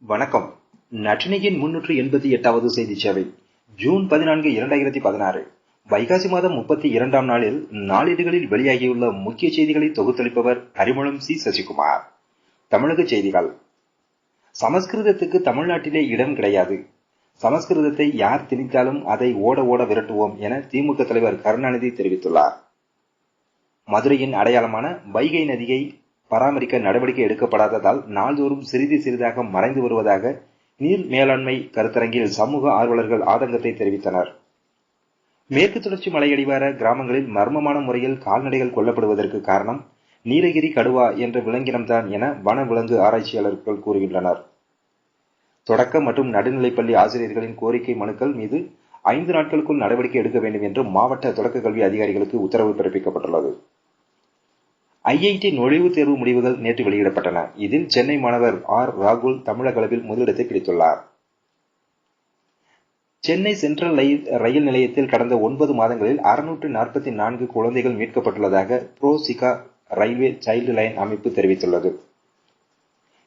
வணக்கம். நட்டினியின் முன்னூற்று எண்பத்தி எட்டாவது செய்தி சேவை ஜூன் பதினான்கு இரண்டாயிரத்தி பதினாறு. வைகாசி மாதம் முப்பத்தி இரண்டாம் நாளில் நாளிதழ்களில் வெளியாகியுள்ள முக்கிய செய்திகளை தொகுத்தளிப்பவர் அறிமுகம் சி. சசிகுமார். தமிழக செய்திகள். சமஸ்கிருதத்துக்கு தமிழ்நாட்டிலே இடம் கிடையாது. சமஸ்கிருதத்தை யார் திணித்தாலும் அதை ஓட ஓட விரட்டுவோம் என திமுக தலைவர் கருணாநிதி தெரிவித்துள்ளார். மதுரையின் அடையாளமான வைகை நதியை பராமரிக்க நடவடிக்கை எடுக்கப்படாததால் நாள்தோறும் சிறிது சிறிதாக மறைந்து வருவதாக நீர் மேலாண்மை கருத்தரங்கில் சமூக ஆர்வலர்கள் ஆதங்கத்தை தெரிவித்தனர். மேற்கு தொடர்ச்சி மலையடிவார கிராமங்களில் மர்மமான முறையில் கால்நடைகள் கொல்லப்படுவதற்கு காரணம் நீலகிரி கடுவா என்ற விலங்கினம்தான் என வனவிலங்கு ஆராய்ச்சியாளர்கள் கூறுகின்றனர். தொடக்க மற்றும் நடுநிலைப்பள்ளி ஆசிரியர்களின் கோரிக்கை மனுக்கள் மீது ஐந்து நாட்களுக்குள் நடவடிக்கை எடுக்க வேண்டும் என்று மாவட்ட தொடக்க கல்வி அதிகாரிகளுக்கு உத்தரவு பிறப்பிக்கப்பட்டுள்ளது. ஐஐடி நுழைவுத் தேர்வு முடிவுகள் நேற்று வெளியிடப்பட்டன. இதில் சென்னை மாணவர் ஆர். ராகுல் தமிழக அளவில் முதலிடத்தை பிடித்துள்ளார். சென்னை சென்ட்ரல் ரயில் நிலையத்தில் கடந்த ஒன்பது மாதங்களில் அறுநூற்று நாற்பத்தி நான்கு குழந்தைகள் மீட்கப்பட்டுள்ளதாக புரோசிகா ரயில்வே சைல்டு லைன் அமைப்பு தெரிவித்துள்ளது.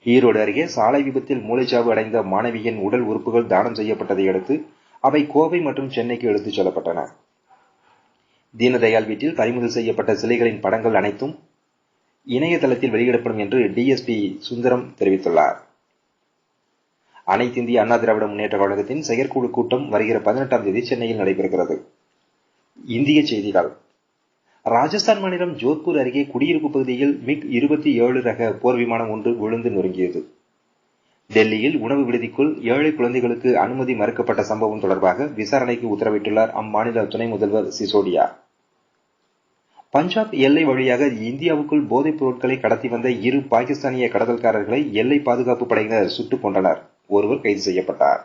ஈரோடு அருகே சாலை விபத்தில் மூளைச்சாவு அடைந்த மாணவியின் உடல் உறுப்புகள் தானம் செய்யப்பட்டதை அடுத்து அவை கோவை மற்றும் சென்னைக்கு எடுத்துச் செல்லப்பட்டன. தீனதயாள் வீட்டில் பறிமுதல் செய்யப்பட்ட சிலைகளின் படங்கள் அனைத்தும் இணையதளத்தில் வெளியிடப்படும் என்று டிஎஸ்பி சுந்தரம் தெரிவித்துள்ளார். அனைத்து இந்திய அண்ணா திராவிட முன்னேற்ற கழகத்தின் செயற்குழு கூட்டம் வருகிற பதினெட்டாம் தேதி சென்னையில் நடைபெறுகிறது. இந்திய செய்திகள். ராஜஸ்தான் மாநிலம் ஜோத்பூர் அருகே குடியிருப்பு பகுதியில் மிக் இருபத்தி ஏழு ரக போர் விமானம் ஒன்று விழுந்து நொறுங்கியது. டெல்லியில் உணவு விடுதிக்குள் ஏழை குழந்தைகளுக்கு அனுமதி மறுக்கப்பட்ட சம்பவம் தொடர்பாக விசாரணைக்கு உத்தரவிட்டுள்ளார் அம்மாநில துணை முதல்வர் சிசோடியா. பஞ்சாப் எல்லை வழியாக இந்தியாவுக்குள் போதைப் பொருட்களை கடத்தி வந்த இரு பாகிஸ்தானிய கடத்தல்காரர்களை எல்லை பாதுகாப்பு படையினர் சுட்டுக் கொண்டனர் ஒருவர் கைது செய்யப்பட்டார்.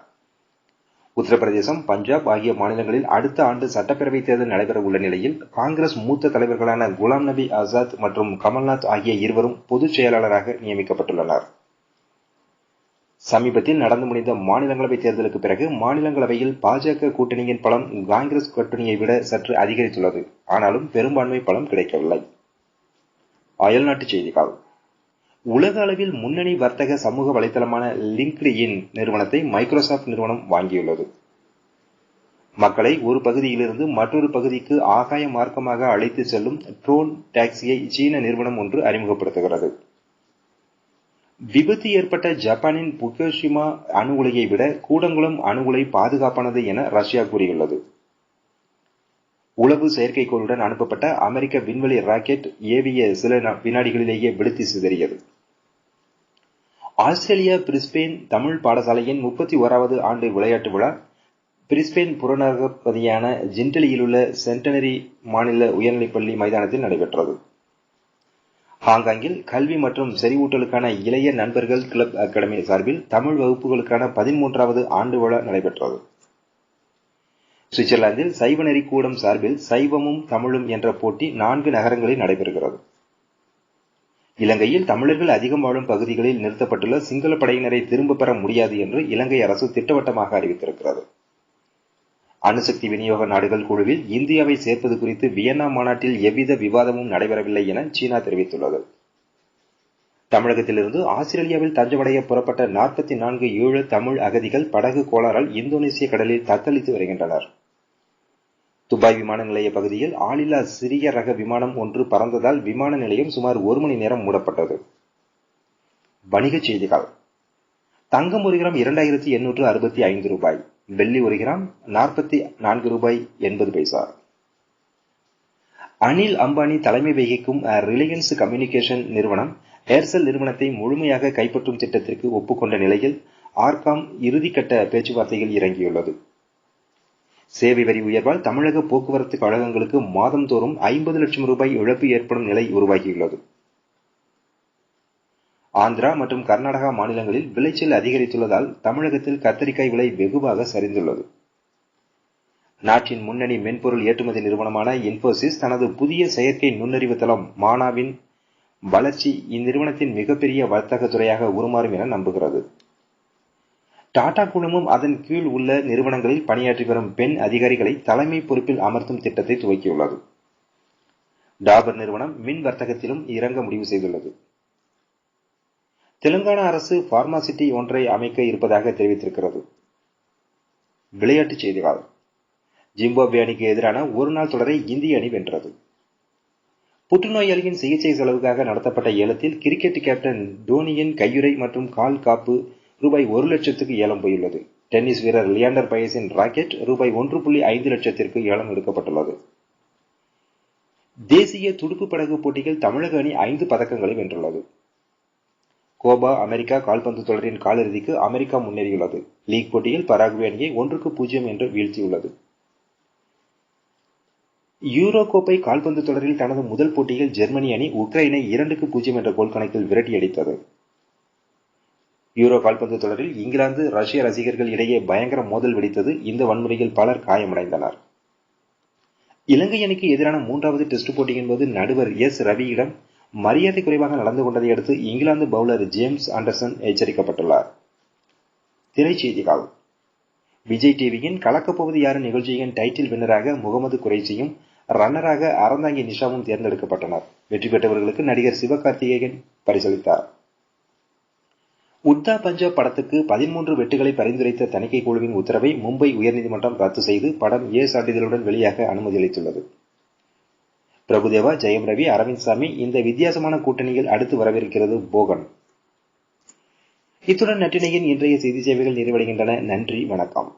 உத்தரப்பிரதேசம் பஞ்சாப் ஆகிய மாநிலங்களில் அடுத்த ஆண்டு சட்டப்பேரவை தேர்தல் நடைபெற உள்ள நிலையில் காங்கிரஸ் மூத்த தலைவர்களான குலாம் நபி ஆசாத் மற்றும் கமல்நாத் ஆகிய இருவரும் பொதுச் செயலாளராக நியமிக்கப்பட்டுள்ளனர். சமீபத்தில் நடந்து முடிந்த மாநிலங்களவை தேர்தலுக்கு பிறகு மாநிலங்களவையில் பாஜக கூட்டணியின் பலம் காங்கிரஸ் கூட்டணியை விட சற்று அதிகரித்துள்ளது. ஆனாலும் பெரும்பான்மை பலம் கிடைக்கவில்லை. அயல்நாட்டு செய்திகள். உலக அளவில் முன்னணி வர்த்தக சமூக வலைதளமான லிங்க்டு இன் நிறுவனத்தை மைக்ரோசாப்ட் நிறுவனம் வாங்கியுள்ளது. மக்களை ஒரு பகுதியிலிருந்து மற்றொரு பகுதிக்கு ஆகாய மார்க்கமாக அழைத்து செல்லும் ட்ரோன் டாக்ஸியை சீன நிறுவனம் ஒன்று அறிமுகப்படுத்துகிறது. விபத்து ஏற்பட்ட ஜப்பானின் புகோஷிமா அணு உலையை விட கூடங்குளம் அணு உலை பாதுகாப்பானது என ரஷ்யா கூறியுள்ளது. உளவு செயற்கைக்கோளுடன் அனுப்பப்பட்ட அமெரிக்க விண்வெளி ராக்கெட் ஏவிய சில வினாடிகளிலேயே வெடித்து சிதறியது. ஆஸ்திரேலியா பிரிஸ்பெயின் தமிழ் பாடசாலையின் முப்பத்தி ஓராவது ஆண்டு விளையாட்டு விழா பிரிஸ்பெயின் புறநகர்பதியான ஜிண்டலியிலுள்ள சென்டனரி மாநில உயர்நிலைப்பள்ளி மைதானத்தில் நடைபெற்றது. ஹாங்காங்கில் கல்வி மற்றும் செறிவூட்டலுக்கான இளைய நண்பர்கள் கிளப் அகாடமி சார்பில் தமிழ் வகுப்புகளுக்கான பதிமூன்றாவது ஆண்டு விழா நடைபெற்றது. சுவிட்சர்லாந்தில் சைவ நெறிக்கூடம் கூடம் சார்பில் சைவமும் தமிழும் என்ற போட்டி நான்கு நகரங்களில் நடைபெறுகிறது. இலங்கையில் தமிழர்கள் அதிகம் வாழும் பகுதிகளில் நிறுத்தப்பட்டுள்ள சிங்கள படையினரை திரும்ப பெற முடியாது என்று இலங்கை அரசு திட்டவட்டமாக அறிவித்திருக்கிறது. அணுசக்தி விநியோக நாடுகள் குழுவில் இந்தியாவை சேர்ப்பது குறித்து வியன்னா மாநாட்டில் எவ்வித விவாதமும் நடைபெறவில்லை என சீனா தெரிவித்துள்ளது. தமிழகத்திலிருந்து ஆஸ்திரேலியாவில் தஞ்சமடைய புறப்பட்ட நாற்பத்தி நான்கு ஈழ தமிழ் அகதிகள் படகு கோளாறால் இந்தோனேசிய கடலில் தத்தளித்து வருகின்றனர். துபாய் விமான நிலைய பகுதியில் ஆளில்லா சிறிய ரக விமானம் ஒன்று பறந்ததால் விமான நிலையம் சுமார் ஒரு மணி நேரம் மூடப்பட்டது. வணிகச் செய்திகள். தங்கம் ஒரு கிராம் இரண்டாயிரத்தி எண்ணூற்று அறுபத்தி ஐந்து ரூபாய். வெள்ளி ஒரு கிராம் நாற்பத்தி நான்கு ரூபாய் எண்பது பைசா. அனில் அம்பானி தலைமை வகிக்கும் ரிலையன்ஸ் கம்யூனிகேஷன் நிறுவனம் ஏர்செல் நிறுவனத்தை முழுமையாக கைப்பற்றும் திட்டத்திற்கு ஒப்புக்கொண்ட நிலையில் ஆர்காம் இறுதிக்கட்ட பேச்சுவார்த்தையில் இறங்கியுள்ளது. சேவை வரி உயர்வால் தமிழக போக்குவரத்து கழகங்களுக்கு மாதந்தோறும் ஐம்பது லட்சம் ரூபாய் இழப்பு ஏற்படும் நிலை உருவாகியுள்ளது. ஆந்திரா மற்றும் கர்நாடகா மாநிலங்களில் விளைச்சல் அதிகரித்துள்ளதால் தமிழகத்தில் கத்தரிக்காய் விலை வெகுவாக சரிந்துள்ளது. நாட்டின் முன்னணி மென்பொருள் ஏற்றுமதி நிறுவனமான இன்போசிஸ் தனது புதிய செயற்கை நுண்ணறிவு தளம் மானாவின் வளர்ச்சி இந்நிறுவனத்தின் மிகப்பெரிய வர்த்தக துறையாக உருமாறும் என நம்புகிறது. டாடா குழுமம் அதன் கீழ் உள்ள நிறுவனங்களில் பணியாற்றி வரும் பெண் அதிகாரிகளை தலைமை பொறுப்பில் அமர்த்தும் திட்டத்தை துவக்கியுள்ளது. டாபர் நிறுவனம் மின் வர்த்தகத்திலும் இறங்க முடிவு செய்துள்ளது. தெலுங்கானா அரசு பார்மாசிட்டி ஒன்றை அமைக்க இருப்பதாக தெரிவித்திருக்கிறது. விளையாட்டுச் செய்திகள். ஜிம்பாப்வே அணிக்கு எதிரான ஒருநாள் தொடரை இந்திய அணி வென்றது. புற்றுநோயாளியின் சிகிச்சை செலவுக்காக நடத்தப்பட்ட ஏலத்தில் கிரிக்கெட் கேப்டன் டோனியின் கையுறை மற்றும் கால் காப்பு ரூபாய் ஒரு லட்சத்துக்கு ஏலம் போயுள்ளது. டென்னிஸ் வீரர் லியாண்டர் பயஸின் ராக்கெட் ரூபாய் ஒன்று புள்ளி ஐந்து லட்சத்திற்கு ஏலம் எடுக்கப்பட்டுள்ளது. தேசிய துடுப்பு படகு போட்டியில் தமிழக அணி ஐந்து பதக்கங்களை வென்றுள்ளது. கோபா அமெரிக்கா கால்பந்து தொடரின் காலிறுதிக்கு அமெரிக்கா முன்னேறியுள்ளது. லீக் போட்டியில் பராகுவே அணியை ஒன்றுக்கு பூஜ்ஜியம் என்று வீழ்த்தியுள்ளது. யூரோ கோப்பை கால்பந்து தொடரில் தனது முதல் போட்டியில் ஜெர்மனி அணி உக்ரைனை இரண்டுக்கு பூஜ்ஜியம் என்ற கோல் கணக்கில் விரட்டியடித்தது யூரோ கால்பந்து தொடரில் இங்கிலாந்து ரஷ்ய ரசிகர்கள் இடையே பயங்கர மோதல் வெடித்தது. இந்த வன்முறையில் பலர் காயமடைந்தனர். இலங்கை அணிக்கு எதிரான மூன்றாவது டெஸ்ட் போட்டியின் போது நடுவர் எஸ். ரவியிடம் மரியாதை குறைவாக நடந்து கொண்டதை அடுத்து இங்கிலாந்து பவுலர் ஜேம்ஸ் ஆண்டர்சன் எச்சரிக்கப்பட்டுள்ளார். திரைச்செய்திகள் விஜய் டிவியின் கலக்கப்போவது யாரு நிகழ்ச்சியின் டைட்டில் வின்னராக முகமது குறைசியும் ரன்னராக அறந்தாங்கி நிஷாவும் தேர்ந்தெடுக்கப்பட்டனர். வெற்றி பெற்றவர்களுக்கு நடிகர் சிவகார்த்திகேயன் பரிசளித்தார். உத்தா பஞ்சாப் படத்துக்கு பதிமூன்று வெட்டுகளை பரிந்துரைத்த தணிக்கை குழுவின் உத்தரவை மும்பை உயர்நீதிமன்றம் ரத்து செய்து படம் ஏ சான்றிதழுடன் வெளியாக அனுமதி அளித்துள்ளது. பிரபுதேவா ஜெயம் ரவி அரவிந்த் சாமி இந்த வித்தியாசமான கூட்டணியில் அடுத்து வரவிருக்கிறது போகன். இத்துடன் நட்டினையின் இன்றைய செய்தி சேவைகள் நிறைவடைகின்றன. நன்றி வணக்கம்.